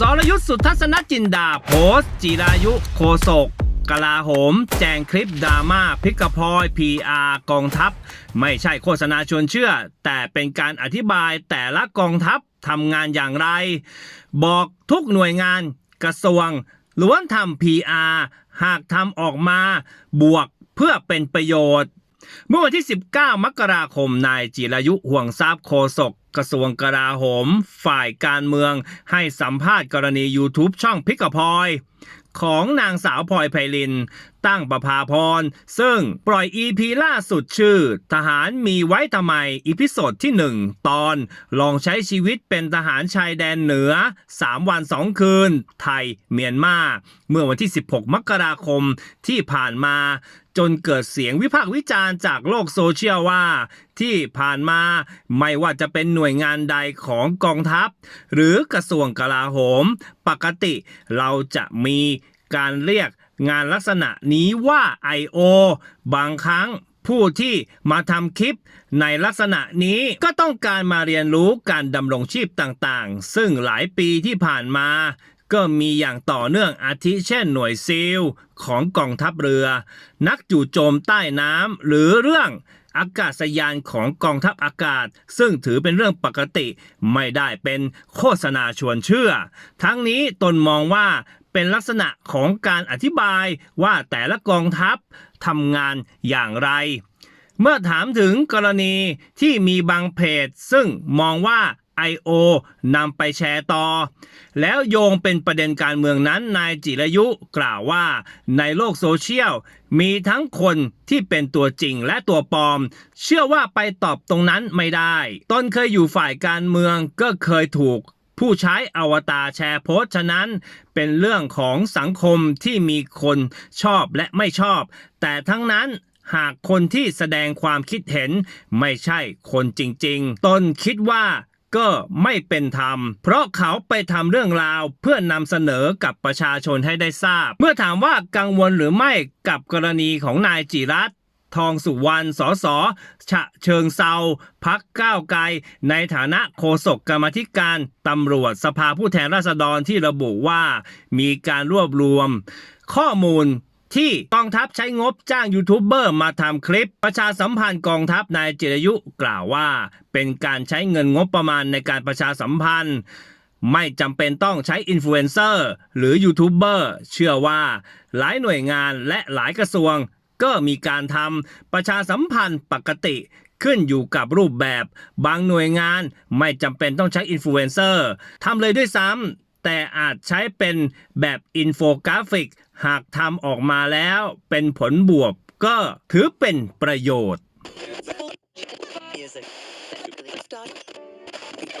สรยุทธสุทัศนจินดาโพสต์จิรายุโคศกกลาโหม แจงคลิปดราม่าพิกพลอย PR กองทัพ ไม่ใช่โฆษณาชวนเชื่อ แต่เป็นการอธิบายแต่ละกองทัพทำงานอย่างไร บอกทุกหน่วยงานกระทรวงล้วนทำ PR หากทำออกมาบวกเพื่อเป็นประโยชน์ เมื่อวันที่ 19 มกราคมนายจิรายุห่วงทรัพย์โฆษก กระทรวงกลาโหม ฝ่ายการเมือง ให้สัมภาษณ์กรณี YouTube ช่องพิกพลอยของนางสาวพลอยไพลิน ตั้งประภาพร ซึ่งปล่อย EP ล่าสุดชื่อ ทหารมีไว้ทำไม อีพิโซดที่ 1 ตอน ลองใช้ชีวิตเป็นทหารชายแดนเหนือ 3 วัน 2 คืน ไทย เมียนมา เมื่อวันที่ 16 มกราคมที่ผ่านมา จนเกิดเสียงวิพากษ์วิจารณ์จากโลกโซเชียลว่า ที่ผ่านมาไม่ว่าจะเป็นหน่วยงานใดของกองทัพ หรือกระทรวงกลาโหม ปกติเราจะมีการเรียกงานลักษณะนี้ว่า I.O. บางครั้งผู้ที่มาทำคลิปในลักษณะนี้ก็ต้องการมาเรียนรู้การดำรงชีพต่างๆ ซึ่งหลายปีที่ผ่านมา ก็มีอย่างต่อเนื่องอาทิเช่นหน่วยซีลของกองทัพเรือ นักจู่โจมใต้น้ำหรือเรื่องอากาศยานของกองทัพอากาศ ซึ่งถือเป็นเรื่องปกติไม่ได้เป็นโฆษณาชวนเชื่อ ทั้งนี้ตนมองว่าเป็นลักษณะของการอธิบายว่าแต่ละกองทัพทำงานอย่างไร เมื่อถามถึงกรณีที่มีบางเพจ ซึ่งมองว่า I.O. นำไปแชร์ต่อ แล้วโยงเป็นประเด็นการเมืองนั้นนายจิรยุกล่าวว่าในโลกโซเชียล มีทั้งคนที่เป็นตัวจริงและตัวปลอม เชื่อว่าไปตอบตรงนั้นไม่ได้ตนเคยอยู่ฝ่ายการเมืองก็เคยถูกผู้ใช้อวตารแชร์โพสต์ฉะนั้น เป็นเรื่องของสังคมที่มีคนชอบและไม่ชอบ แต่ทั้งนั้นหากคนที่แสดงความคิดเห็นไม่ใช่คนจริง ๆ ตนคิดว่า ก็ไม่เป็นธรรม เพราะเขาไปทำเรื่องราวเพื่อนำเสนอกับประชาชนให้ได้ทราบ เมื่อถามว่ากังวลหรือไม่กับกรณีของนายจิรัตทองสุวรรณ สส ฉะเชิงเซา พักก้าวไกล ในฐานะโฆษกกรรมธิการตำรวจสภาผู้แทนราษฎรที่ระบุว่า มีการรวบรวม ข้อมูล ที่กองทัพใช้งบจ้างยูทูบเบอร์มาทำคลิป ประชาสัมพันธ์กองทัพนายจิรยุกล่าวว่า เป็นการใช้เงินงบประมาณในการประชาสัมพันธ์ ไม่จำเป็นต้องใช้อินฟลูเอนเซอร์หรือยูทูบเบอร์เชื่อว่า หลายหน่วยงานและหลายกระทรวง ก็มีการทำประชาสัมพันธ์ปกติขึ้นอยู่กับรูปแบบ บางหน่วยงานไม่จำเป็นต้องใช้อินฟลูเอนเซอร์ทำเลยด้วยซ้ำ แต่อาจใช้เป็นแบบอินโฟกราฟิก หากทำออกมาแล้วเป็นผลบวกก็ถือเป็นประโยชน์